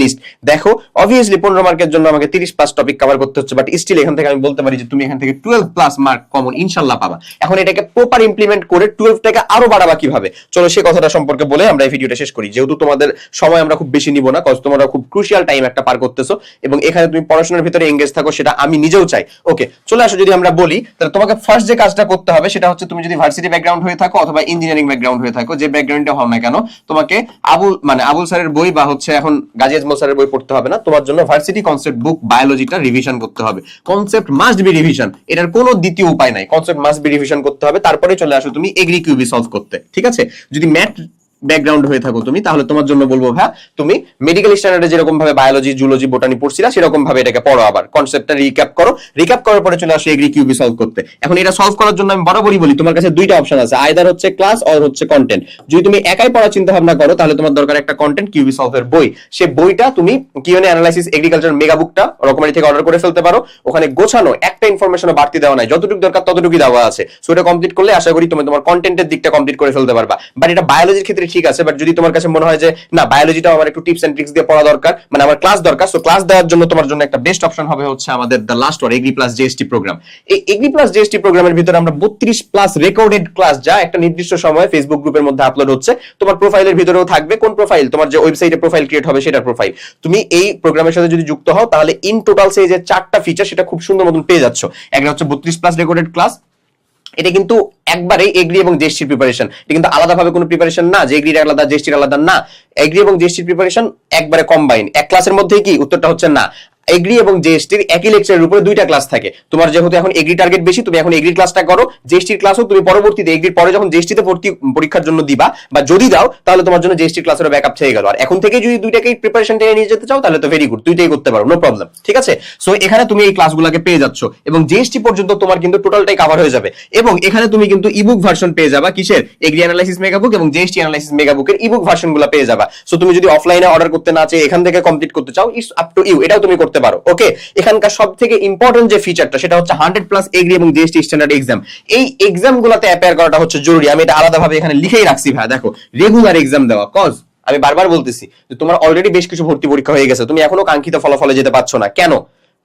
List. দেখো obviously পনেরো মার্কের জন্য আমাকে তিরিশ প্লাস টপিক কভার করতে হচ্ছে বাট স্টিল এখান থেকে আমি বলতে পারি যে তুমি এখান থেকে টুয়েলভ প্লাস মার্ক কমন ইনশাল্লাহ পাবা। এখন এটাকে প্রপার ইমপ্লিমেন্ট করে টুয়েলভটাকে আরও বাড়াবা কীভাবে? চলো সেই কথাটা সম্পর্কে বলে আমরা এই ভিডিওটা শেষ করি। যেহেতু তোমাদের সময় আমরা খুব বেশি নিব না কজ তোমরা খুব ক্রুশিয়াল টাইম একটা পার করতেছো, এবং এখানে তুমি পড়াশোনার ভিতরে এঙ্গেজ থাকো, সেটা আমি নিজেও চাই। ওকে চলে আসো যদি আমরা বলি, তাহলে তোমাকে ফার্স্ট যে কাজটা করতে হবে, সেটা হচ্ছে তুমি যদি ভার্সিটি ব্যাকগ্রাউন্ড হয়ে থাকো অথবা ইঞ্জিনিয়ারিং ব্যাকগ্রাউন্ড হয়ে থাকো, যে ব্যাকগ্রাউন্ডে হও না কেন, তোমাকে আবুল মানে আবুল স্যারের বই বা হচ্ছে এখন গাজী আজমল স্যারের বই পড়তে হবে না। তোমার জন্য ভার্সিটি কনসেপ্ট বুক বায়োলজিটা রিভিশন করতে হবে। কনসেপ্ট মাস্ট বি রিভিশন এটার কোনো দ্বিতীয় উপায় নাই। কনসেপ্ট মাস্ট বি রিভিশন করতে হবে। তারপরে চলে আসো তুমি এগ্রি কিউবি সলভ করতে। ঠিক আছে? যদি ম্যাথ ব্যাকগ্রাউন্ড হয়ে থাকো তুমি, তাহলে তোমার জন্য বলব ভাই তুমি মেডিকেল স্ট্যান্ডার্ডে যেরকম ভাবে বায়োলজি জুলজি বোটানি পড়ছিলা, সেরকম ভাবে এটাকে পড়ো আবার। কনসেপ্টটা রিক্যাপ করো। রিক্যাপ করার পরে চলে আসো এগ্রি কিউবি সলভ করতে। এখন এটা সলভ করার জন্য আমি বরাবরই বলি, তোমার কাছে দুইটা অপশন আছে আইদার হচ্ছে ক্লাস অর হচ্ছে কন্টেন্ট যদি তুমি একাই পড়ার চিন্তা ভাবনা করো, তাহলে তোমার দরকার একটা কন্টেন্ট কিউবি সলভের বই। সে বইটা তুমি কিউএনএ অ্যানালাইসিস এগ্রিকালচার মেগা বুকটা রকমারি থেকে অর্ডার করে ফেলতে পারো। ওখানে গোছানো একটা ইনফরমেশনও বাড়তি দেওয়া নাই, যতটুকু দরকার ততটুকুই দেওয়া আছে। সো এটা কমপ্লিট করলে আশা করি তুমি তোমার কন্টেন্টের দিকটা কমপ্লিট করে ফেলতে পারবা। বাট এটা বায়োলজির ক্ষেত্রে ঠিক আছে বাট যদি তোমার কাছে মনে হয় যে, না বায়োলজিটাও আমার একটু টিপস এন্ড ট্রিক্স দিয়ে পড়া দরকার মানে আমার ক্লাস দরকার সো ক্লাস দেওয়ার জন্য তোমার জন্য একটা বেস্ট অপশন হবে হচ্ছে আমাদের the last war agri plus GST program এই এগ্রি প্লাস জিএসটি প্রোগ্রামের ভিতরে আমরা বত্রিশ প্লাস রেকর্ডেড ক্লাস যা একটা নির্দিষ্ট সময়ে ফেসবুক গ্রুপের মধ্যে আপলোড হচ্ছে, তোমার প্রোফাইলের ভিতরেও থাকবে। কোন প্রোফাইল তোমার যে ওয়েবসাইটে প্রোফাইল ক্রিয়েট হবে সেটার প্রোফাইল তুমি এই প্রোগ্রামের সাথে যদি যুক্ত হও, তাহলে ইন টোটাল সেই যে চারটা ফিচার সেটা খুব সুন্দর মতন পেয়ে যাচ্ছ। একটা হচ্ছে বত্রিশ প্লাস রেকর্ডেড ক্লাস এটা কিন্তু একবারে এগ্রি এবং জেস্টির প্রিপারেশন এটা কিন্তু আলাদাভাবে কোনো প্রিপারেশন না, যে এগ্রির আলাদা জেস্টির আলাদা না। এগ্রি এবং জেস্টির প্রিপারেশন একবারে কম্বাইন এক ক্লাসের মধ্যেই কি? উত্তরটা হচ্ছে না। এগ্রি এবং জেএসটির একই লেকচারের উপরে দুইটা ক্লাস থাকে। তোমার যেহেতু এখন এগ্রি টার্গেট বেশি, তুমি এখন এগ্রি ক্লাসটা করো। জেএসটির ক্লাসও তুমি পরবর্তীতে এগ্রির পরে যখন জেএসটিতে ভর্তি, পরীক্ষার জন্য দিবা বা যদি দাও, তাহলে তোমার জন্য জেএসটির ক্লাসের ব্যাকআপ থেকে গেল। আর এখন থেকে যদি দুইটাকেই প্রিপারেশন টেনে নিয়ে যেতে চাও, তাহলে তো ভেরি গুড দুইটাই করতে পারো নো প্রবলেম ঠিক আছে? সো এখানে তুমি এই ক্লাসগুলোকে পেয়ে যাচ্ছ এবং জিএসটি পর্যন্ত তোমার কিন্তু টোটালটাই কভার হয়ে যাবে। এবং এখানে তুমি কিন্তু ইবুক ভার্সন পেয়ে যাবা কিসের? এগ্রি অ্যানালাইসিস মেগাবুক এবং জিএসটি অ্যানালাইসিস মেগাবুকের ইবুক ভার্সনগুলো পেয়ে যাবা। সো তুমি যদি অফলাইনে অর্ডার করতে না চাই এখান থেকে কমপ্লিট করতে চাও ইটস আপ টু ইউ এটাও তুমি করতে পারো। ওকে এখানকার সব থেকে ইম্পর্টেন্ট যে ফিচারটা সেটা হচ্ছে হান্ড্রেড প্লাস এগ্রি এবং জিএসটি স্ট্যান্ডার্ড এক্সাম এই এক্সাম গুলাতে অ্যাপেয়ার করাটা হচ্ছে জরুরি। আমি এটা আলাদাভাবে এখানে লিখেই রাখছি, ভাই। দেখো রেগুলার এক্সাম দেওয়া কজ আমি বারবার বলতেছি যে, তোমার অলরেডি বেশ কিছু ভর্তি পরীক্ষা হয়ে গেছে। তুমি এখনও কাঙ্ক্ষিত ফলাফলে যেতে পারছ না। কেন?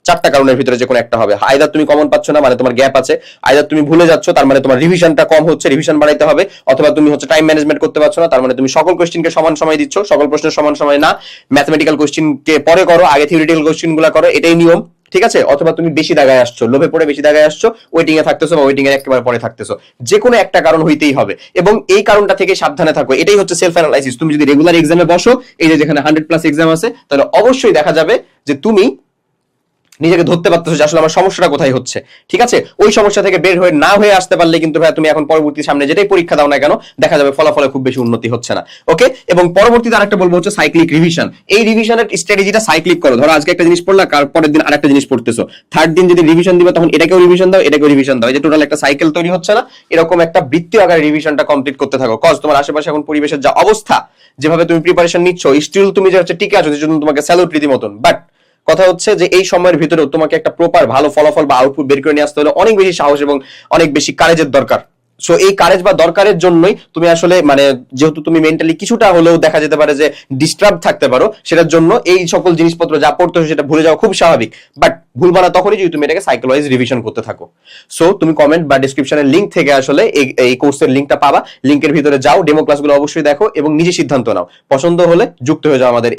চারটা কারণের ভিতরে যে কোনো একটা হবে। আইদার তুমি কমন পাচ্ছ না মানে তোমার গ্যাপ আছে আইদার তুমি ভুলে যাচ্ছ, তার মানে তোমার রিভিশনটা কম হচ্ছে রিভিশন বাড়াইতে হবে, অথবা তুমি হচ্ছে টাইম ম্যানেজমেন্ট করতে পারছ না, তার মানে তুমি সকল কোশ্চেনকে সমান সময় দিচ্ছ, সকল প্রশ্নের সমান সময় না ম্যাথমেটিক্যাল কোশ্চেনকে পরে করো, আগে থিওরিটিক্যাল কোশ্চেনগুলো করো, এটাই নিয়ম, ঠিক আছে? অথবা তুমি বেশি দাগায় আসছো, লোভে পড়ে বেশি দাগায় আসছো ওয়েটিং এ থাকতেছো বা ওয়েটিং এর একেবারে পরে থাকতেছো। যে কোনো একটা কারণ হইতেই হবে। এবং এই কারণটা থেকে সাবধানে থাকো, এটাই হচ্ছে সেলফ অ্যানালাইসিস তুমি যদি রেগুলার এক্সামে বসো, এই যে যেখানে হান্ড্রেড প্লাস এক্সাম আছে, তাহলে অবশ্যই দেখা যাবে যে তুমি নিজেকে ধরতে পারতেছো যে আসলে আমার সমস্যাটা কোথায় হচ্ছে। ঠিক আছে? ওই সমস্যা থেকে বের হয়ে না হয়ে আসতে পারলে কিন্তু ভাই তুমি এখন পরবর্তী সামনে যেটাই পরীক্ষা দাও না কেন, দেখা যাবে ফলাফলে খুব বেশি উন্নতি হচ্ছে না। ওকে? এবং পরবর্তীতে আরেকটা বলব হচ্ছে সাইক্লিক রিভিশন এই রিভিশনের স্ট্র্যাটেজিটা সাইক্লিক করো। ধরো আজকে একটা জিনিস পড়লা কার পরের দিন আরেকটা জিনিস পড়তেছো। থার্ড দিন যদি রিভিশন দিবে, তখন এটাকেও রিভিশন দাও, এটাকেও রিভিশন দাও। এই যে টোটাল একটা সাইকেল তৈরি হচ্ছে না, এরকম একটা বৃত্তীয় আকারে রিভিশনটা কমপ্লিট করতে থাকো। কজ তোমার আশেপাশে এখন পরিবেশের যা অবস্থা, যেভাবে তুমি প্রিপারেশন নিচ্ছ স্টিল তুমি যে হচ্ছে টিকে আছো যে জন্য তোমাকে স্যালুট রীতিমতন। বাট কথা হচ্ছে যে এই সময়ের ভিতরেও তোমাকে একটা প্রপার ভালো ফলাফল বা আউটপুট বের করে নিয়ে আসতে হলে অনেক বেশি সাহস এবং অনেক বেশি কারেজের দরকার। সো এই কারেজ বা দরকারের জন্যই তুমি আসলে মানে যেহেতু তুমি মেন্টালি কিছুটা হলেও দেখা যেতে পারে যে ডিস্টার্ব থাকতে পারো, সেটার জন্য এই সকল জিনিসপত্র যা পড়তে সেটা ভুলে যাওয়া খুব স্বাভাবিক। বাট ভুলবা না তখনই যদি তুমি এটাকে সাইকোলজি রিভিশন করতে থাকো। সো তুমি কমেন্ট বা ডিসক্রিপশনের লিঙ্ক থেকে আসলে এই কোর্সের লিঙ্কটা পাবা। লিঙ্কের ভিতরে যাও ডেমো ক্লাসগুলো অবশ্যই দেখো এবং নিজে সিদ্ধান্ত নাও। পছন্দ হলে যুক্ত হয়ে যাও আমাদের